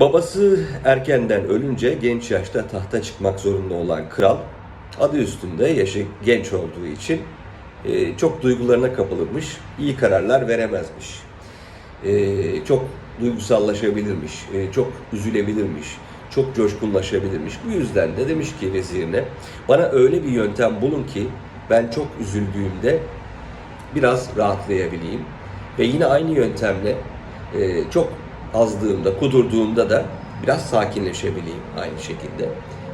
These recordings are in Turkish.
Babası erkenden ölünce genç yaşta tahta çıkmak zorunda olan kral adı üstünde yaşı genç olduğu için e, çok duygularına kapılırmış, iyi kararlar veremezmiş. E, çok duygusallaşabilirmiş, e, çok üzülebilirmiş, çok coşkunlaşabilirmiş. Bu yüzden de demiş ki vezirine bana öyle bir yöntem bulun ki ben çok üzüldüğümde biraz rahatlayabileyim. Ve yine aynı yöntemle çok azdığımda, kudurduğumda da biraz sakinleşebileyim aynı şekilde.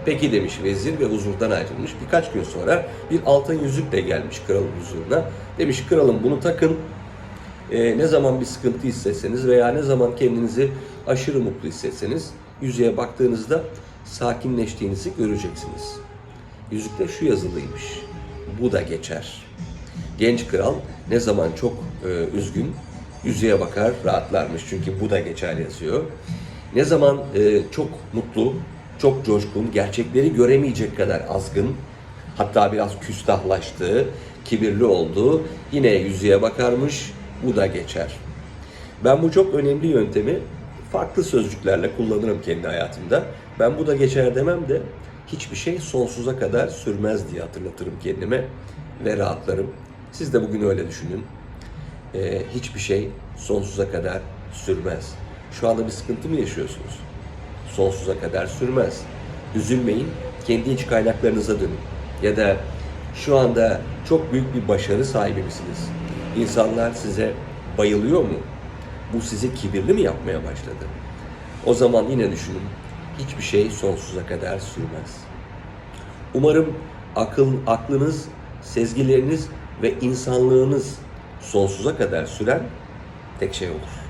Peki demiş vezir ve huzurdan ayrılmış. Birkaç gün sonra bir altın yüzükle gelmiş kralın huzuruna. Demiş kralım bunu takın. E, ne zaman bir sıkıntı hissetseniz veya ne zaman kendinizi aşırı mutlu hissetseniz yüzüğe baktığınızda sakinleştiğinizi göreceksiniz. Yüzükte şu yazılıymış. Bu da geçer. Genç kral ne zaman çok e, üzgün yüzüğe bakar rahatlarmış çünkü bu da geçer yazıyor. Ne zaman e, çok mutlu, çok coşkun, gerçekleri göremeyecek kadar azgın, hatta biraz küstahlaştığı, kibirli olduğu yine yüzüğe bakarmış, bu da geçer. Ben bu çok önemli yöntemi farklı sözcüklerle kullanırım kendi hayatımda. Ben bu da geçer demem de hiçbir şey sonsuza kadar sürmez diye hatırlatırım kendime ve rahatlarım. Siz de bugün öyle düşünün. Ee, hiçbir şey sonsuza kadar sürmez. Şu anda bir sıkıntı mı yaşıyorsunuz? Sonsuza kadar sürmez. Üzülmeyin, kendi iç kaynaklarınıza dönün. Ya da şu anda çok büyük bir başarı sahibi misiniz? İnsanlar size bayılıyor mu? Bu sizi kibirli mi yapmaya başladı? O zaman yine düşünün, hiçbir şey sonsuza kadar sürmez. Umarım akıl, aklınız, sezgileriniz ve insanlığınız sonsuza kadar süren tek şey olur.